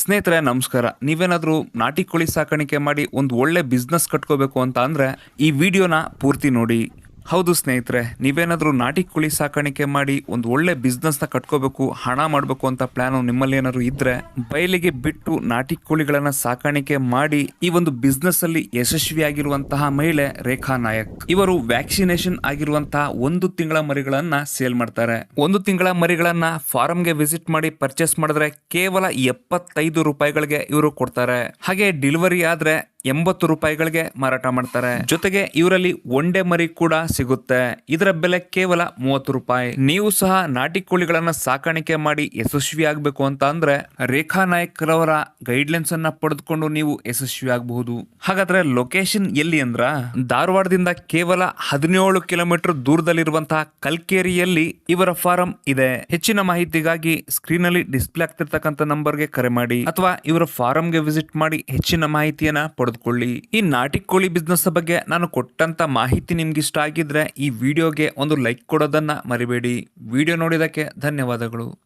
ಸ್ನೇಹಿತರೆ, ನಮಸ್ಕಾರ. ನೀವೇನಾದರೂ ನಾಟಿ ಕೋಳಿ ಸಾಕಾಣಿಕೆ ಮಾಡಿ ಒಂದು ಒಳ್ಳೆ ಬಿಸ್ನೆಸ್ ಕಟ್ಕೋಬೇಕು ಅಂತ ಅಂದರೆ ಈ ವಿಡಿಯೋನ ಪೂರ್ತಿ ನೋಡಿ. ಹೌದು ಸ್ನೇಹಿತರೆ, ನೀವೇನಾದರೂ ನಾಟಿ ಕೋಳಿ ಸಾಕಾಣಿಕೆ ಮಾಡಿ ಒಂದು ಒಳ್ಳೆ ಬಿಸ್ನೆಸ್ನ ಕಟ್ಕೋಬೇಕು, ಹಣ ಮಾಡಬೇಕು ಅಂತ ಪ್ಲಾನು ನಿಮ್ಮಲ್ಲಿ ಏನಾದ್ರು ಇದ್ರೆ ಬಯಲಿಗೆ ಬಿಟ್ಟು ನಾಟಿ ಕೋಳಿಗಳನ್ನ ಸಾಕಾಣಿಕೆ ಮಾಡಿ ಈ ಒಂದು ಬಿಸ್ನೆಸ್ ಅಲ್ಲಿ ಯಶಸ್ವಿಯಾಗಿರುವಂತಹ ಮಹಿಳೆ ರೇಖಾ ನಾಯಕ್. ಇವರು ವ್ಯಾಕ್ಸಿನೇಷನ್ ಆಗಿರುವಂತಹ ಒಂದು ತಿಂಗಳ ಮರಿಗಳನ್ನ ಸೇಲ್ ಮಾಡ್ತಾರೆ. ಒಂದು ತಿಂಗಳ ಮರಿಗಳನ್ನ ಫಾರಂಗೆ ವಿಸಿಟ್ ಮಾಡಿ ಪರ್ಚೇಸ್ ಮಾಡಿದ್ರೆ ಕೇವಲ ಎಪ್ಪತ್ತೈದು ರೂಪಾಯಿಗಳಿಗೆ ಇವರು ಕೊಡ್ತಾರೆ. ಹಾಗೆ ಡೆಲಿವರಿ ಆದ್ರೆ ಎಂಬತ್ತು ರೂಪಾಯಿಗಳಿಗೆ ಮಾರಾಟ ಮಾಡ್ತಾರೆ. ಜೊತೆಗೆ ಇವರಲ್ಲಿ ಒಂಡೆ ಮರಿ ಕೂಡ ಸಿಗುತ್ತೆ. ಇದರ ಬೆಲೆ ಕೇವಲ ಮೂವತ್ತು ರೂಪಾಯಿ. ನೀವು ಸಹ ನಾಟಿ ಕೋಳಿಗಳನ್ನ ಸಾಕಾಣಿಕೆ ಮಾಡಿ ಯಶಸ್ವಿ ಆಗ್ಬೇಕು ಅಂತ ಅಂದ್ರೆ ರೇಖಾ ನಾಯಕ್ ರವರ ಗೈಡ್ಲೈನ್ಸ್ ಅನ್ನ ಪಡೆದುಕೊಂಡು ನೀವು ಯಶಸ್ವಿ ಆಗಬಹುದು. ಹಾಗಾದ್ರೆ ಲೊಕೇಶನ್ ಎಲ್ಲಿ ಅಂದ್ರ? ಧಾರವಾಡದಿಂದ ಕೇವಲ ಹದಿನೇಳು ಕಿಲೋಮೀಟರ್ ದೂರದಲ್ಲಿರುವಂತಹ ಕಲ್ಕೇರಿಯಲ್ಲಿ ಇವರ ಫಾರಂ ಇದೆ. ಹೆಚ್ಚಿನ ಮಾಹಿತಿಗಾಗಿ ಸ್ಕ್ರೀನ್ ಅಲ್ಲಿ ಡಿಸ್ಪ್ಲೇ ಆಗ್ತಿರ್ತಕ್ಕಂಥ ನಂಬರ್ಗೆ ಕರೆ ಮಾಡಿ. ಅಥವಾ ಇವರ ಫಾರಂಗೆ ವಿಸಿಟ್ ಮಾಡಿ ಹೆಚ್ಚಿನ ಮಾಹಿತಿಯನ್ನ ಪಡೆದುಕೊಳ್ಳಿ ಈ ನಾಟಿ ಕೋಳಿ ಬಿಸ್ನೆಸ್ ಬಗ್ಗೆ ನಾನು ಕೊಟ್ಟಂತ ಮಾಹಿತಿ ನಿಮ್ಗೆ ಇಷ್ಟ ಆಗಿದ್ರೆ ಈ ವಿಡಿಯೋಗೆ ಒಂದು ಲೈಕ್ ಕೊಡೋದನ್ನ ಮರಿಬೇಡಿ. ವಿಡಿಯೋ ನೋಡಿದಕ್ಕೆ ಧನ್ಯವಾದಗಳು.